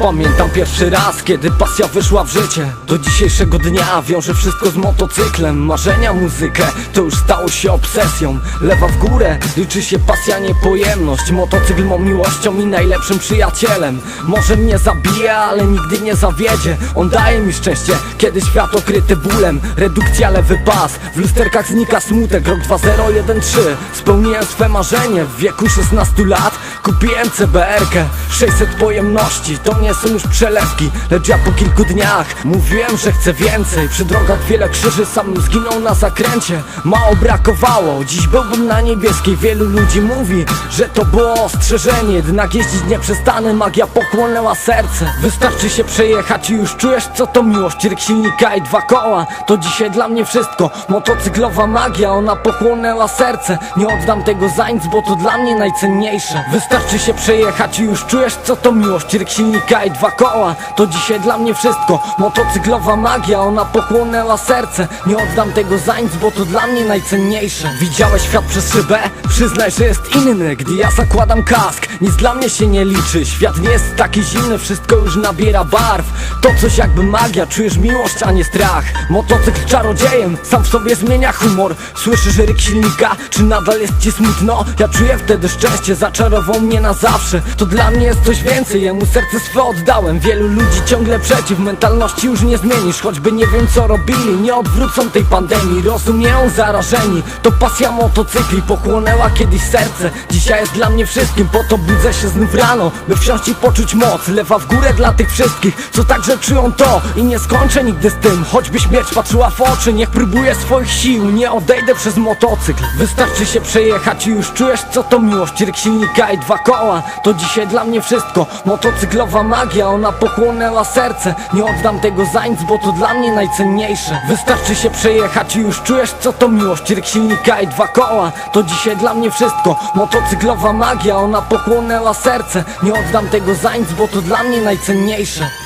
Pamiętam pierwszy raz, kiedy pasja wyszła w życie. Do dzisiejszego dnia wiążę wszystko z motocyklem Marzenia, muzykę, to już stało się obsesją. Lewa w górę, liczy się pasja, nie pojemność Motocykl mą miłością i najlepszym przyjacielem. Może mnie zabije, ale nigdy nie zawiedzie. On daje mi szczęście, kiedy świat okryty bólem. Redukcja, lewy pas, w lusterkach znika smutek. Rok 2013, spełniłem swe marzenie. W wieku 16 lat kupiłem CBR-kę 600 pojemności, to nie są już przelewki Lecz ja po kilku dniach mówiłem, że chcę więcej. Przy drogach wiele krzyży, sam zginął na zakręcie. Mało brakowało, dziś byłbym na niebieskiej. Wielu ludzi mówi, że to było ostrzeżenie Jednak jeździć nie przestanę, magia pochłonęła serce. Wystarczy się przejechać i już czujesz co to miłość. Ryk silnika i dwa koła, to dzisiaj dla mnie wszystko. Motocyklowa magia, ona pochłonęła serce. Nie oddam tego za nic, bo to dla mnie najcenniejsze. Wystarczy się przejechać i już czujesz co to miłość. Ryk silnika i dwa koła, to dzisiaj dla mnie wszystko. Motocyklowa magia, ona pochłonęła serce. Nie oddam tego za nic, bo to dla mnie najcenniejsze. Widziałeś świat przez szybę? Przyznaj, że jest inny. Gdy ja zakładam kask, nic dla mnie się nie liczy. Świat nie jest taki zimny, wszystko już nabiera barw. To coś jakby magia, czujesz miłość, a nie strach. Motocykl czarodziejem, sam w sobie zmienia humor. Słyszysz ryk silnika, czy nadal jest ci smutno? Ja czuję wtedy szczęście, zaczarował mnie na zawsze. To dla mnie jest coś więcej, jemu serce swe oddałem. Wielu ludzi ciągle przeciw, mentalności już nie zmienisz. Choćby nie wiem co robili, nie odwrócą tej pandemii. Rozumieją zarażeni, to pasja motocykli Pochłonęła kiedyś serce, dzisiaj jest dla mnie wszystkim Po to budzę się znów rano, by wsiąść i poczuć moc. Lewa w górę dla tych wszystkich, co także czują to. I nie skończę nigdy z tym, choćby śmierć patrzyła w oczy Niech próbuję swoich sił, nie odejdę przez motocykl. Wystarczy się przejechać i już czujesz co to miłość. Ryk silnika i dwa koła, to dzisiaj dla mnie wszystko. Motocyklowa magia, ona pochłonęła serce. Nie oddam tego za nic, bo to dla mnie najcenniejsze. Wystarczy się przejechać i już czujesz co to miłość. Ryk silnika i dwa koła, to dzisiaj dla mnie wszystko. Motocyklowa magia, ona pochłonęła serce. Nie oddam tego za nic, bo to dla mnie najcenniejsze